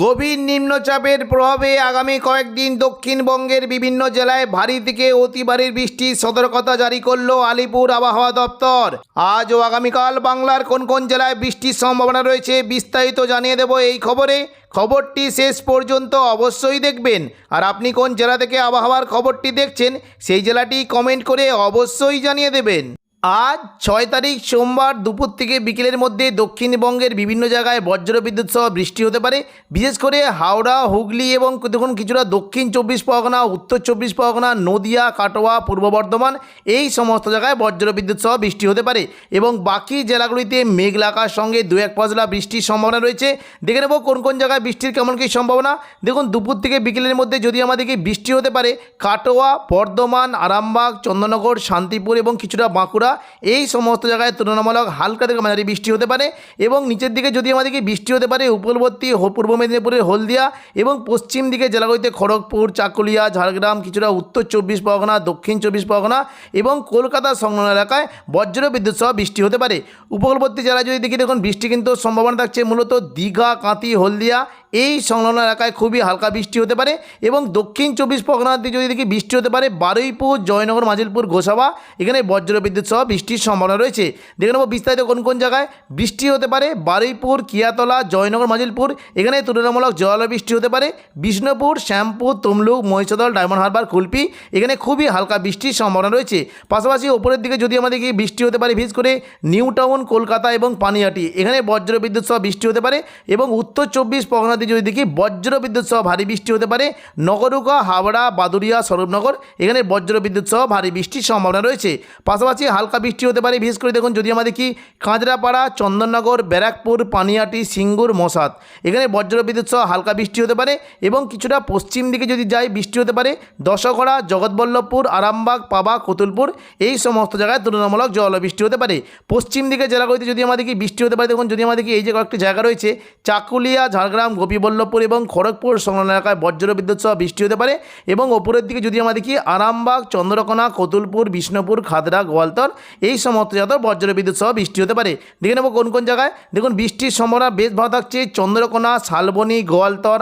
গভীর নিম্নচাপের প্রভাবে আগামী কয়েকদিন দক্ষিণবঙ্গের বিভিন্ন জেলায় ভারী থেকে অতি ভারী বৃষ্টির সতর্কতা জারি করল আলিপুর আবহাওয়া দপ্তর। আজ ও আগামীকাল বাংলার কোন কোন জেলায় বৃষ্টির সম্ভাবনা রয়েছে বিস্তারিত জানিয়ে দেব এই খবরে। খবরটি শেষ পর্যন্ত অবশ্যই দেখবেন। আর আপনি কোন জেলা থেকে আবহাওয়ার খবরটি দেখছেন, সেই জেলাটি কমেন্ট করে অবশ্যই জানিয়ে দেবেন। আজ ছয় তারিখ সোমবার দুপুর থেকে বিকেলের মধ্যে দক্ষিণবঙ্গের বিভিন্ন জায়গায় বজ্রবিদ্যুৎ সহ বৃষ্টি হতে পারে। বিশেষ করে হাওড়া, হুগলি এবং দেখুন কিছুটা দক্ষিণ চব্বিশ পরগনা, উত্তর চব্বিশ পরগনা, নদিয়া, কাটোয়া, পূর্ব বর্ধমান এই সমস্ত জায়গায় বজ্রবিদ্যুৎ সহ বৃষ্টি হতে পারে এবং বাকি জেলাগুলিতে মেঘলা আকাশ সঙ্গে দু এক পশলা বৃষ্টির সম্ভাবনা রয়েছে। দেখে নেব কোন কোন জায়গায় বৃষ্টির কেমন কী সম্ভাবনা। দেখুন দুপুর থেকে বিকেলের মধ্যে যদি আমাদেরকে বৃষ্টি হতে পারে, কাটোয়া, বর্ধমান, আরামবাগ চন্দননগর শান্তিপুর এবং কিছুটা বাঁকুড়া এই সমস্ত জায়গায় তুলনামূলক হালকা থেকে মাঝারি বৃষ্টি হতে পারে এবং নিচের দিকে যদি আমাদেরকে বৃষ্টি হতে পারে, উপকূলবর্তী পূর্ব মেদিনীপুরের হলদিয়া এবং পশ্চিম দিকে জেলাগুলিতে খড়গপুর, চাকুলিয়া, ঝাড়গ্রাম, কিছুটা উত্তর চব্বিশ পরগনা, দক্ষিণ চব্বিশ পরগনা এবং কলকাতা সংলগ্ন এলাকায় বজ্র বিদ্যুৎ সহ বৃষ্টি হতে পারে। উপকূলবর্তী জেলায় যদি দেখি, দেখুন বৃষ্টি কিন্তু সম্ভাবনা থাকছে মূলত দীঘা কাঁতি হলদিয়া এই সংলগ্ন এলাকায় খুবই হালকা বৃষ্টি হতে পারে এবং দক্ষিণ চব্বিশ পরগনার দিকে যদি দেখি বৃষ্টি হতে পারে, বারুইপুর, জয়নগর, মাজিলপুর, গোসাবা, এখানে বজ্র বিদ্যুৎ সহ বৃষ্টির সম্ভাবনা রয়েছে। দেখে নেব বিস্তারিত কোন কোন জায়গায় বৃষ্টি হতে পারে, বারুইপুর, কিয়াতলা, জয়নগর, মাজিলপুর, এখানে তুলনামূলক জল বৃষ্টি হতে পারে, বিষ্ণুপুর, শ্যামপুর, তমলুক, মহিষাদল, ডায়মন্ড হারবার, কুলপি, এখানে খুবই হালকা বৃষ্টির সম্ভাবনা রয়েছে। পাশাপাশি ওপরের দিকে যদি আমাদের কি বৃষ্টি হতে পারে, বিশেষ করে নিউ টাউন কলকাতা এবং পানিহাটি এখানে বজ্র বিদ্যুৎ সহ বৃষ্টি হতে পারে এবং উত্তর চব্বিশ পরগনাতে যদি দেখি বজ্র বিদ্যুৎ সহ ভারী বৃষ্টি হতে পারে। নগরুকা হাওড়া বাদুরিয়া স্বরূপনগর, এখানে বজ্র বিদ্যুৎ সহ ভারী বৃষ্টির সম্ভাবনা রয়েছে। পাশাপাশি হালকা বৃষ্টি হতে পারে, বিশেষ করে দেখুন, যদি আমাদের কি কাঁচরাপাড়া চন্দননগর, ব্যারাকপুর, পানিয়াটি, সিঙ্গুর মশাদ এখানে বজ্র বিদ্যুৎ সহ হালকা বৃষ্টি হতে পারে এবং কিছুটা পশ্চিম দিকে যদি যাই, বৃষ্টি হতে পারে। দশগড়া, জগৎবল্লভপুর, আরামবাগ, পাবা, কতুলপুর, এই সমস্ত জায়গায় তুলনামূলক জল বৃষ্টি হতে পারে। পশ্চিম দিকে জেলাগুলিতে যদি আমাদের কি বৃষ্টি হতে পারে, দেখুন, যদি আমাদের কি এই যে কয়েকটি জায়গা রয়েছে, চাকুলিয়া, ঝাড়গ্রাম গোপীবল্লভপুর এবং খড়গপুর সংলগ্ন এলাকায় বজ্র বিদ্যুৎ সহ বৃষ্টি হতে পারে এবং ওপরের দিকে যদি আমাদের দেখি আরামবাগ, চন্দ্রকোনা, কতুলপুর, বিষ্ণুপুর, খাদরা, গোয়ালতর এই সমস্ত জায়গায় বজ্র বিদ্যুৎ সহ বৃষ্টি হতে পারে। দেখে নেব কোন কোন জায়গায়। দেখুন, বৃষ্টির সম্ভাবনা বেশ ভালো থাকছে। চন্দ্রকোনা, শালবনি, গোয়ালতর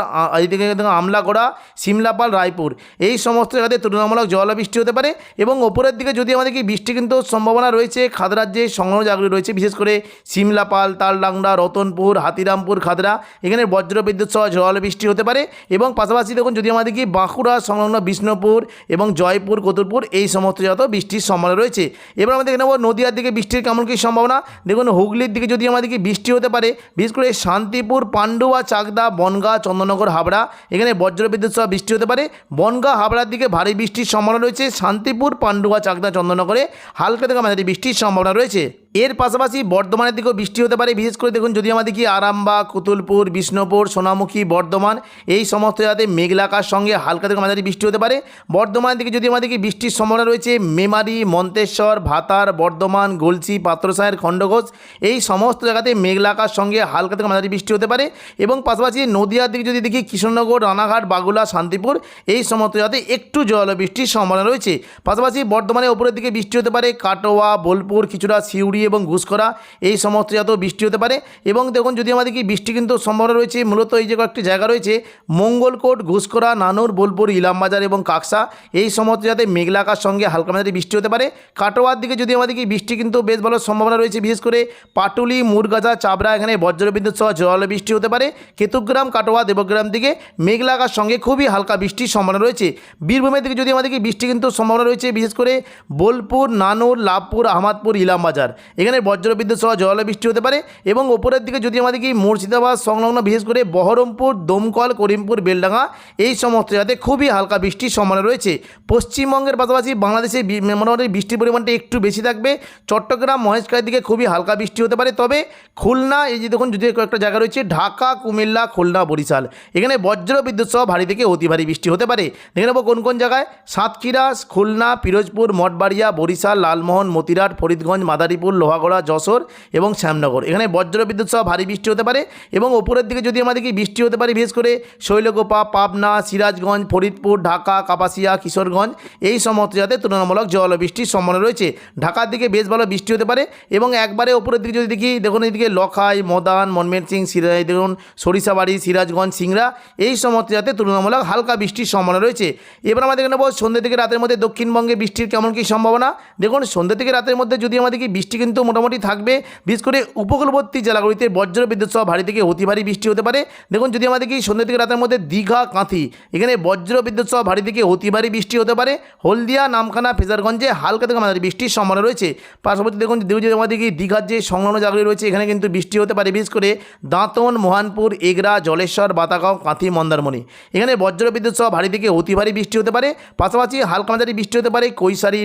দেখুন আমলাগোড়া, সিমলাপাল, রায়পুর। এই সমস্ত জায়গাতে তুলনামূলক জল বৃষ্টি হতে পারে এবং ওপরের দিকে যদি আমাদের কি বৃষ্টি কিন্তু সম্ভাবনা রয়েছে খাদরার যে সংগ্রহ জায়গাগুলি রয়েছে, বিশেষ করে সিমলাপাল, তালডাংরা, রতনপুর, হাতিরামপুর, খাদরা, এখানে বজ্র বিদ্যুৎ সহ জল বৃষ্টি হতে পারে এবং পাশাপাশি দেখুন, যদি আমাদের কি বাঁকুড়া, সংলগ্ন বিষ্ণুপুর এবং জয়পুর কতুলপুর এই সমস্ত জায়গাতেও বৃষ্টির সম্ভাবনা রয়েছে। এবার আমাদের নেব নদীয়ার দিকে বৃষ্টির কেমন কী সম্ভাবনা। দেখুন, হুগলির দিকে যদি আমাদের কি বৃষ্টি হতে পারে, বিশেষ করে শান্তিপুর, পান্ডুয়া, চাকদা, বনগা, চন্দননগর, হাবড়া, এখানে বজ্রবিদ্যুৎ সহ বৃষ্টি হতে পারে। বনগা, হাবড়ার দিকে ভারী বৃষ্টির সম্ভাবনা রয়েছে। শান্তিপুর, পান্ডুয়া, চাকদা, চন্দননগরে হালকা থেকে মাঝারি বৃষ্টির সম্ভাবনা রয়েছে। এর পাশাপাশি বর্ধমানের দিকেও বৃষ্টি হতে পারে। বিশেষ করে দেখুন, যদি আমাদের কি আরামবাগ, কুতুলপুর, বিষ্ণুপুর, সোনামুখী, বর্ধমান এই সমস্ত জায়গাতে মেঘলাকার সঙ্গে হালকা থেকে মাঝারি বৃষ্টি হতে পারে। বর্ধমানের দিকে যদি আমাদের কি বৃষ্টির সম্ভাবনা রয়েছে, মেমারি, মন্তেশ্বর, ভাতার, বর্ধমান গলসি পাত্রসায়ের খণ্ডঘোষ এই সমস্ত জায়গাতে মেঘলাকার সঙ্গে হালকা থেকে মাঝারি বৃষ্টি হতে পারে এবং পাশাপাশি নদীয়ার দিকে যদি দেখি কৃষ্ণনগর, রানাঘাট, বাগুলা, শান্তিপুর এই সমস্ত জায়গাতে একটু জল বৃষ্টির সম্ভাবনা রয়েছে। পাশাপাশি বর্ধমানের ওপরের দিকে বৃষ্টি হতে পারে, কাটোয়া, বোলপুর, কিছুটা সিউড়ি এবং ঘুষকরা এই সমস্ত জায়গাতেও বৃষ্টি হতে পারে। এবং দেখুন, যদি আমাদের কি বৃষ্টি কিন্তু সম্ভাবনা রয়েছে, মূলত এই যে কয়েকটি জায়গা রয়েছে, মঙ্গলকোট ঘুষকরা নানুর, বোলপুর, ইলামবাজার এবং কাকসা, এই সমস্ত জায়গাতে মেঘলা আকাশ সঙ্গে হালকা মাঝারি বৃষ্টি হতে পারে। কাটোয়ার দিকে যদি আমাদের কি বৃষ্টি কিন্তু বেশ ভালো সম্ভাবনা রয়েছে, বিশেষ করে পাটুলি মুরগাজা চাবড়া, এখানে বজ্রবিদ্যুৎ সহ জল বৃষ্টি হতে পারে। কেতুগ্রাম, কাটোয়া, দেবগ্রাম দিকে মেঘলা আকাশ সঙ্গে খুবই হালকা বৃষ্টির সম্ভাবনা রয়েছে। বীরভূমের দিকে যদি আমাদের কি বৃষ্টি কিন্তু সম্ভাবনা রয়েছে, বিশেষ করে বোলপুর, নানুর, লাভপুর, আহমদপুর, ইলামবাজার। এখানে বজ্রবিদ্যুৎ সহ জল বৃষ্টি হতে পারে এবং ওপরের দিকে যদি আমাদের কি মুর্শিদাবাদ সংলগ্ন, বিশেষ করে বহরমপুর, দমকল, করিমপুর, বেলডাঙ্গা, এই সমস্ত জায়গাতে খুবই হালকা বৃষ্টির সম্ভাবনা রয়েছে। পশ্চিমবঙ্গের পাশাপাশি বাংলাদেশে মোটামুটি বৃষ্টির পরিমাণটা একটু বেশি থাকবে। চট্টগ্রাম, মহেশখালীর দিকে খুবই হালকা বৃষ্টি হতে পারে। তবে খুলনা, এই যে দেখুন যদি কয়েকটা জায়গা রয়েছে, ঢাকা, কুমিল্লা, খুলনা, বরিশাল। এখানে বজ্র বিদ্যুৎ সহ ভারী থেকে অতি ভারী বৃষ্টি হতে পারে। দেখে নেব কোন কোন জায়গায়। সাতক্ষীরা, খুলনা, পিরোজপুর, মঠবাড়িয়া, বরিশাল, লালমোহন, মতিরাট, ফরিদগঞ্জ, মাদারীপুর লোহাগড়া, যশোর এবং শ্যামনগর। এখানে বজ্র বিদ্যুৎ সহ ভারী বৃষ্টি হতে পারে এবং ওপরের দিকে যদি আমাদেরকে বৃষ্টি হতে পারে, বিশেষ করে শৈলগোপা পাবনা, সিরাজগঞ্জ, ফরিদপুর, ঢাকা, কাপাসিয়া, কিশোরগঞ্জ, এই সমস্ত জায়গাতে তুলনামূলক জল বৃষ্টির সম্ভাবনা রয়েছে। ঢাকার দিকে বেশ ভালো বৃষ্টি হতে পারে এবং একবারে ওপরের দিকে যদি দেখি, দেখুন এইদিকে লখাই, মদান মনমের সিং সিরা এই দেখুন সরিষাবাড়ি, সিরাজগঞ্জ, সিংড়া, এই সমস্ত জায়গাতে তুলনামূলক হালকা বৃষ্টির সম্ভাবনা রয়েছে। এবার আমাদের দেখে নেব সন্ধ্যে থেকে রাতের মধ্যে দক্ষিণবঙ্গে বৃষ্টির কেমন কী সম্ভাবনা। দেখুন সন্ধ্যে থেকে রাতের মধ্যে যদি আমাদের কি বৃষ্টি কিন্তু মোটামুটি থাকবে। বিশেষ করে উপকূলবর্তী জেলাগুলিতে বজ্র বিদ্যুৎ সহ ভারী থেকে অতি ভারী বৃষ্টি হতে পারে। দেখুন, যদি আমাদের কি সন্ধ্যে থেকে রাতের মধ্যে দীঘা, কাঁথি, এখানে বজ্র বিদ্যুৎ সহ ভারী থেকে অতি ভারী বৃষ্টি হতে পারে। হলদিয়া, নামখানা, ফেজারগঞ্জে হালকা থেকে মাঝারি বৃষ্টির সম্ভাবনা রয়েছে। পাশাপাশি দেখুন, যদি আমাদের কি দীঘার যে সংলগ্ন জায়গাগুলি রয়েছে, এখানে কিন্তু বৃষ্টি হতে পারে। বিশেষ করে দাঁতন, মোহানপুর, এগরা, জলেশ্বর, বাতাগাঁও, কাঁথি, মন্দারমণি। এখানে বজ্র বিদ্যুৎ সহ ভারী থেকে অতি ভারী বৃষ্টি হতে পারে। পাশাপাশি হালকা মাঝারি বৃষ্টি হতে পারে। কৈশারি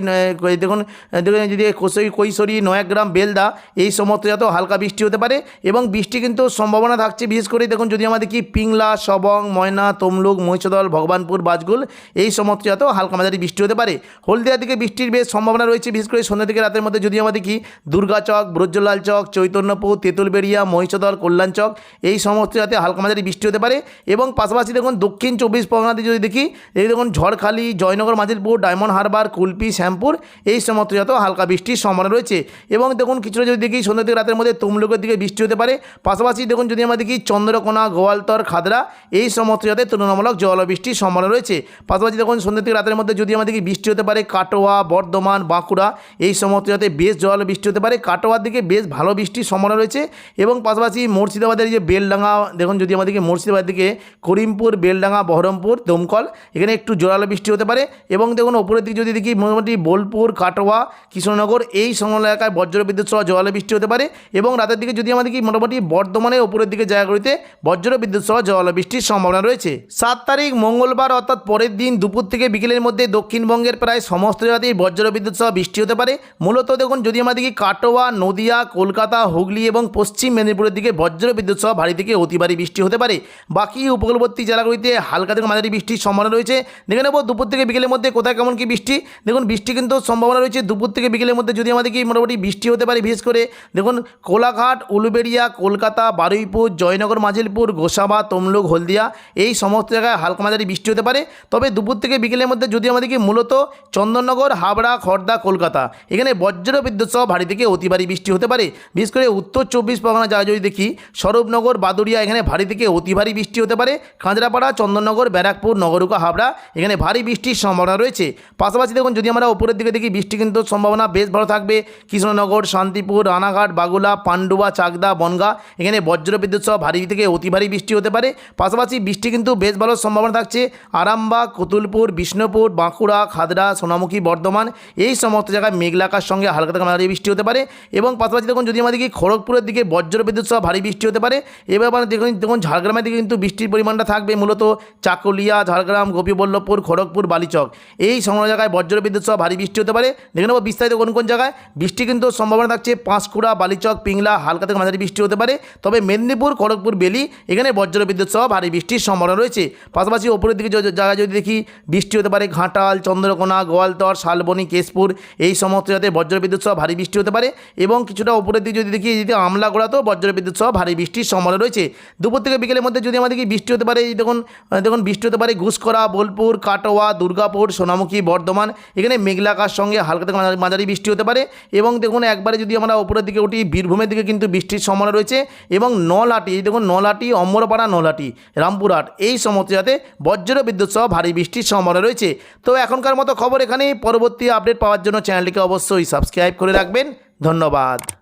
দেখুন দেখুন, যদি কৈশোরী কৈশোরী নয়াগ্রাম বেলদা, এই সমস্ত জাত হালকা বৃষ্টি হতে পারে এবং বৃষ্টি কিন্তু সম্ভাবনা থাকছে। বিশেষ করে দেখুন যদি আমাদের কি পিংলা, সবং, ময়না, তমলুক, মহিষদল, ভগবানপুর বাজগুল এই সমস্ত জাত হালকা মাঝারি বৃষ্টি হতে পারে। হলদিয়া দিকে বৃষ্টির বেশ সম্ভাবনা রয়েছে। বিশেষ করে সন্ধ্যা থেকে রাতের মধ্যে যদি আমাদের কি দুর্গাচক ব্রজলাল চক, চৈতন্যপুর, তেঁতুলবেড়িয়া, মহিষদল কল্যাণচক এই সমস্ত জাতে হালকা মাঝারি বৃষ্টি হতে পারে এবং পাশাপাশি দেখুন দক্ষিণ চব্বিশ পরগনাতে যদি দেখি, এই দেখুন ঝড়খালি, জয়নগর মাজিলপুর ডায়মন্ড হারবার, কুলপি, শ্যামপুর, এই সমস্ত জাত হালকা বৃষ্টির সম্ভাবনা রয়েছে এবং দেখুন কিছুটা যদি দেখি সন্ধ্যা থেকে রাতের মধ্যে তমলুকের দিকে বৃষ্টি হতে পারে, পাশাপাশি দেখুন যদি আমরা দেখি চন্দ্রকোনা, গোয়ালতর, খাদরা, এই সমস্ত জাতে তুলনামূলক জল বৃষ্টির সম্ভাবনা রয়েছে। পাশাপাশি দেখুন সন্ধ্যা থেকে রাতের মধ্যে যদি আমরা দেখি বৃষ্টি হতে পারে কাটোয়া, বর্ধমান, বাঁকুড়া, এই সমস্ত জাতে বেশ জল বৃষ্টি হতে পারে। কাটোয়ার দিকে বেশ ভালো বৃষ্টির সম্ভাবনা রয়েছে এবং পাশাপাশি মুর্শিদাবাদের যে বেলডাঙ্গা, দেখুন যদি আমাদেরকে মুর্শিদাবাদ দিকে করিমপুর, বেলডাঙ্গা, বহরমপুর, দমকল, এখানে একটু জোরালো বৃষ্টি হতে পারে এবং দেখুন ওপরের দিকে যদি দেখি মোটামুটি বোলপুর, কাটোয়া, কৃষ্ণনগর, এই সংলগ্ন এলাকায় বিদ্যুৎ সহ জোরালো বৃষ্টি হতে পারে এবং রাতের দিকে যদি আমাদের কি মোটামুটি বর্ধমানের ওপরের দিকে জায়গাগুলিতে বজ্র বিদ্যুৎ সহ জোরালো বৃষ্টির সম্ভাবনা রয়েছে। সাত তারিখ মঙ্গলবার অর্থাৎ পরের দিন দুপুর থেকে বিকেলের মধ্যে দক্ষিণবঙ্গের প্রায় সমস্ত জায়গাতেই বজ্র বিদ্যুৎ সহ বৃষ্টি হতে পারে। মূলত দেখুন, যদি আমাদের কি কাটোয়া, নদিয়া, কলকাতা, হুগলি এবং পশ্চিম মেদিনীপুরের দিকে বজ্র বিদ্যুৎ সহ ভারী থেকে অতি ভারী বৃষ্টি হতে পারে। বাকি উপকূলবর্তী জেলাগুলিতে হালকা থেকে মাঝারি বৃষ্টির সম্ভাবনা রয়েছে। দেখে নেব দুপুর থেকে বিকেলের মধ্যে কোথায় কেমন কি বৃষ্টি। দেখুন, বৃষ্টি কিন্তু সম্ভাবনা রয়েছে। দুপুর থেকে বিকেলের মধ্যে যদি আমাদের কি মোটামুটি বৃষ্টি হতে পারে, বিশেষ করে দেখুন কোলাঘাট, উলুবেড়িয়া, কলকাতা, বারুইপুর, জয়নগর, মাজিলপুর, গোসাবা, তমলুক, হলদিয়া, এই সমস্ত জায়গায় হালকা মাঝারি বৃষ্টি হতে পারে। তবে দুপুর থেকে বিকেলের মধ্যে যদি আমাদেরকে মূলত চন্দননগর, হাবড়া খড়দা কলকাতা, এখানে বজ্র বিদ্যুৎ সহ ভারী থেকে অতি ভারী বৃষ্টি হতে পারে। বিশেষ করে উত্তর চব্বিশ পরগনা যা যদি দেখি, স্বরূপনগর, বাদুড়িয়া, এখানে ভারী থেকে অতি ভারী বৃষ্টি হতে পারে। খাঁজরাপাড়া, চন্দননগর, ব্যারাকপুর, নগরুকা, হাবড়া, এখানে ভারী বৃষ্টির সম্ভাবনা রয়েছে। পাশাপাশি দেখুন যদি আমরা উপরের দিকে দেখি, বৃষ্টি কিন্তু সম্ভাবনা বেশ ভালো থাকবে। কৃষ্ণনগর শান্তিপুর, রানাঘাট, বাগুলা, পান্ডুয়া, চাকদা, বনগা। এখানে বজ্র বিদ্যুৎ সহ ভারী থেকে অতি ভারী বৃষ্টি হতে পারে। পাশাপাশি বৃষ্টি কিন্তু বেশ ভালো সম্ভাবনা থাকছে। আরামবাগ, কতুলপুর, বিষ্ণুপুর, বাঁকুড়া খাদড়া সোনামুখী, বর্ধমান এই সমস্ত জায়গায় মেঘলাকার সঙ্গে হালকা থেকে মাঝারি বৃষ্টি হতে পারে। এবং পাশাপাশি দেখুন, যদি আমাদের কি খড়গপুরের দিকে বজ্র বিদ্যুৎ সহ ভারী বৃষ্টি হতে পারে, এবার আবার দেখুন দেখুন, ঝাড়গ্রামের দিকে কিন্তু বৃষ্টির পরিমাণটা থাকবে মূলত চাকুলিয়া, ঝাড়গ্রাম, গোপীবল্লভপুর, খড়গপুর, বালিচক। এই সংলগ্ন জায়গায় বজ্র বিদ্যুৎ সহ ভারী বৃষ্টি হতে পারে। দেখে নেব বিস্তারিত কোন কোন জায়গায়। বৃষ্টি কিন্তু সম্ভাবনা থাকছে পাঁশকুড়া, বালিচক, পিংলা, হালকা থেকে মাঝারি বৃষ্টি হতে পারে। তবে মেদিনীপুর, খড়গপুর, বেলি, এখানে বজ্র বিদ্যুৎ সহ ভারী বৃষ্টির সম্ভাবনা রয়েছে। পাশাপাশি ওপরের দিকে জায়গায় যদি দেখি বৃষ্টি হতে পারে ঘাটাল, চন্দ্রকোনা, গোয়ালতর, শালবনী, কেশপুর, এই সমস্ত জায়গাতে বজ্র বিদ্যুৎ সহ ভারী বৃষ্টি হতে পারে এবং কিছুটা ওপরের দিকে যদি দেখি যদি আমলাগোড়াতেও বজ্র বিদ্যুৎ সহ ভারী বৃষ্টির সম্ভাবনা রয়েছে। দুপুর থেকে বিকেলের মধ্যে যদি আমাদের কি বৃষ্টি হতে পারে দেখুন দেখুন, বৃষ্টি হতে পারে ঘুষকরা বোলপুর, কাটোয়া, দুর্গাপুর, সোনামুখী, বর্ধমান, এখানে মেঘলাকার সঙ্গে হালকা থেকে মাঝারি বৃষ্টি হতে পারে এবং দেখুন একবারে যদি আমরা ওপরের দিকে উঠি, বীরভূমের দিকে কিন্তু বৃষ্টির সম্ভাবনা রয়েছে এবং নলাটি, এই দেখুন নলাটি, অম্বরপাড়া নলাটি, রামপুরহাট, এই সমস্ত যাতে বজ্র বিদ্যুৎ সহ ভারী বৃষ্টির সম্ভাবনা রয়েছে। তো এখনকার মতো খবর এখানেই, পরবর্তী আপডেট পাওয়ার জন্য চ্যানেলটিকে অবশ্যই সাবস্ক্রাইব করে রাখবেন। ধন্যবাদ।